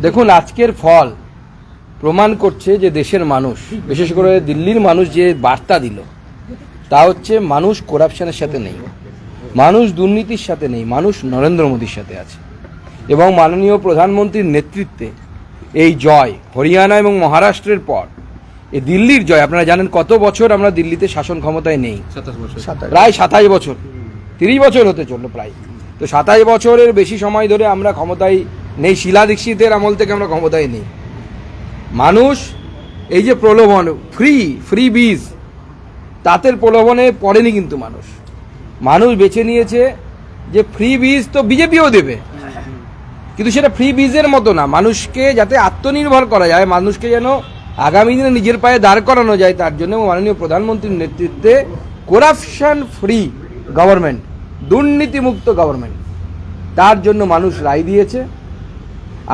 দেখুন আজকের ফল প্রমাণ করছে যে দেশের মানুষ বিশেষ করে দিল্লির মানুষ যে বার্তা দিল তা হচ্ছে মানুষ করাপশনের সাথে নেই মানুষ দুর্নীতির সাথে নেই মানুষ নরেন্দ্র মোদীর সাথে আছে। এবং মাননীয় প্রধানমন্ত্রীর নেতৃত্বে এই জয় হরিয়ানা এবং মহারাষ্ট্রের পর এই দিল্লির জয় আপনারা জানেন কত বছর আমরা দিল্লিতে শাসন ক্ষমতায় নেই? প্রায় সাতাশ বছর। তিরিশ বছর হতে চলল প্রায়। তো সাতাশ বছরের বেশি সময় ধরে আমরা ক্ষমতায় নেই, শিলা দীক্ষিতের আমল থেকে আমরা ক্ষমতায় নেই। মানুষ, এই যে প্রলোভন ফ্রি ফ্রি বীজ তাঁতের প্রলোভনে পড়েনি কিন্তু মানুষ। মানুষ বেছে নিয়েছে যে ফ্রি বীজ তো বিজেপিও দেবে। কিন্তু সেটা ফ্রি বীজের মতো না। মানুষকে যাতে আত্মনির্ভর করা যায়, মানুষকে যেন আগামী দিনে নিজের পায়ে দাঁড় করানো যায়, তার জন্য মাননীয় প্রধানমন্ত্রীর নেতৃত্বে করাপশন ফ্রি গভর্নমেন্ট দুর্নীতিমুক্ত গভর্নমেন্ট তার জন্য মানুষ রায় দিয়েছে।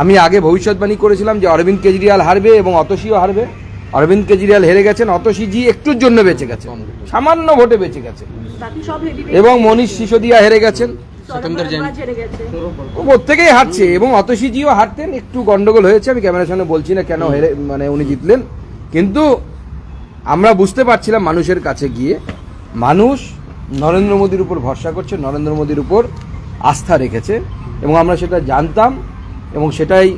আমি আগে ভবিষ্যৎবাণী করেছিলাম যে অরবিন্দ কেজরিওয়াল হারবে এবং অতসীও হারবে। অরবিন্দ কেজরিওয়াল হেরে গেছেন অতসীজি একটুর জন্য বেঁচে গেছে সামান্য ভোটে বেঁচে গেছে বাকি সব হেভি এবং মনীষ সিসোদিয়া হেরে গেছেন। প্রত্যেকেই হারছে এবং অতসীজিও হারতেন একটু গন্ডগোল হয়েছে আমি ক্যামেরার সামনে বলছি না কেন হেরে মানে উনি জিতলেন। কিন্তু আমরা বুঝতে পারছিলাম মানুষের কাছে গিয়ে মানুষ নরেন্দ্র মোদীর উপর ভরসা করছে নরেন্দ্র মোদীর উপর আস্থা রেখেছে এবং আমরা সেটা জানতাম। এবং সেটাই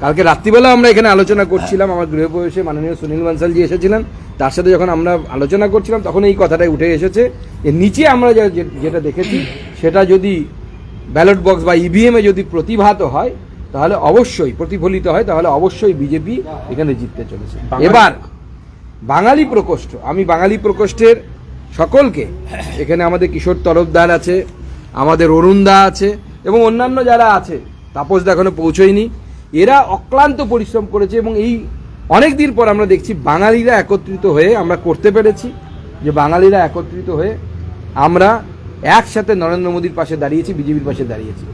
কালকে রাত্রিবেলা আমরা এখানে আলোচনা করছিলাম আমার গৃহপ্রবেশে মাননীয় সুনীল বানসালজি এসেছিলেন তার সাথে যখন আমরা আলোচনা করছিলাম তখন এই কথাটাই উঠে এসেছে। যে নিচে আমরা যেটা দেখেছি সেটা যদি ব্যালট বক্স বা ইভিএম এ যদি প্রতিভাত হয় তাহলে অবশ্যই প্রতিফলিত হয় তাহলে অবশ্যই বিজেপি এখানে জিততে চলেছে। এবার বাঙালি প্রকোষ্ঠ আমি বাঙালি প্রকোষ্ঠের সকলকে এখানে আমাদের কিশোর তরফদার আছে আমাদের অরুণদা আছে এবং অন্যান্য যারা আছে তাপসদা এখনও পৌঁছয়নি। এরা অক্লান্ত পরিশ্রম করেছে এবং এই অনেক দিন পর আমরা দেখছি বাঙালিরা একত্রিত হয়ে আমরা করতে পেরেছি যে বাঙালিরা একত্রিত হয়ে আমরা একসাথে নরেন্দ্র মোদীর পাশে দাঁড়িয়েছি, বিজেপির পাশে দাঁড়িয়েছি।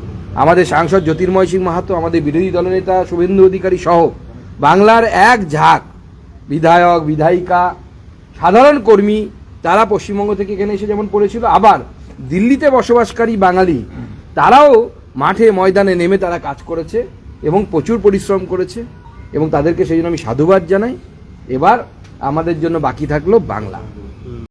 আমাদের সাংসদ জ্যোতির্ময় সিং মাহাতো, আমাদের বিরোধী দলনেতা শুভেন্দু অধিকারী সহ বাংলার এক ঝাঁক বিধায়ক, বিধায়িকা, সাধারণ কর্মী তারা পশ্চিমবঙ্গ থেকে এখানে এসে যেমন পড়েছিল, আবার দিল্লিতে বসবাসকারী বাঙালি তারাও মাঠে ময়দানে নেমে তারা কাজ করেছে এবং প্রচুর পরিশ্রম করেছে এবং তাদেরকে সেই জন্য আমি সাধুবাদ জানাই। এবার আমাদের জন্য বাকি থাকল বাংলা।